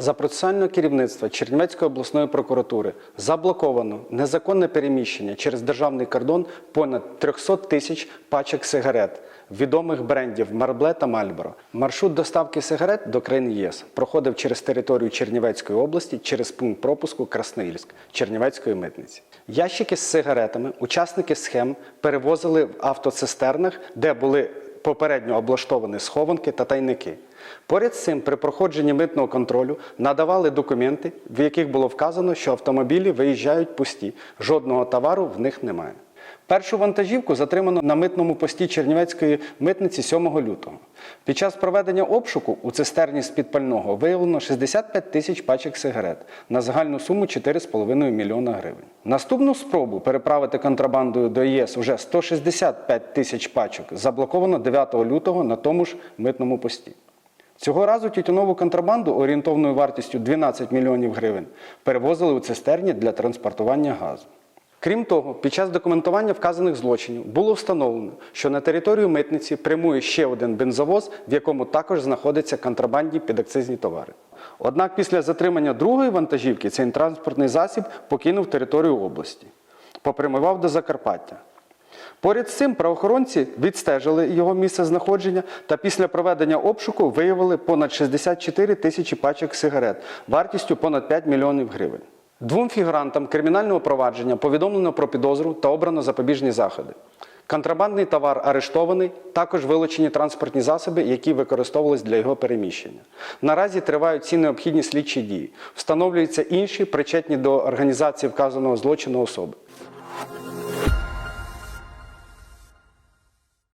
за процесуального керівництва Чернівецької обласної прокуратури заблоковано незаконне переміщення через державний кордон понад 300 тисяч пачок сигарет відомих брендів Марбле та Мальборо. Маршрут доставки сигарет до країн ЄС проходив через територію Чернівецької області через пункт пропуску Красноїльськ Чернівецької митниці. Ящики з сигаретами учасники схем перевозили в автоцистернах, де були попередньо облаштовані схованки та тайники. Поряд з цим, при проходженні митного контролю надавали документи, в яких було вказано, що автомобілі виїжджають пусті, жодного товару в них немає. Першу вантажівку затримано на митному пості Чернівецької митниці 7 лютого. Під час проведення обшуку у цистерні з-під пального виявлено 65 тисяч пачок сигарет на загальну суму 4,5 мільйона гривень. Наступну спробу переправити контрабандою до ЄС уже 165 тисяч пачок заблоковано 9 лютого на тому ж митному пості. Цього разу тютюнову контрабанду орієнтовною вартістю 12 мільйонів гривень перевозили у цистерні для транспортування газу. Крім того, під час документування вказаних злочинів було встановлено, що на територію митниці прямує ще один бензовоз, в якому також знаходяться контрабандні підакцизні товари. Однак після затримання другої вантажівки цей транспортний засіб покинув територію області, попрямував до Закарпаття. Поряд з цим правоохоронці відстежили його місце знаходження та після проведення обшуку виявили понад 64 тисячі пачок сигарет вартістю понад 5 мільйонів гривень. Двом фігурантам кримінального провадження повідомлено про підозру та обрано запобіжні заходи. Контрабандний товар арештований, також вилучені транспортні засоби, які використовувались для його переміщення. Наразі тривають всі необхідні слідчі дії. Встановлюються інші причетні до організації вказаного злочину особи.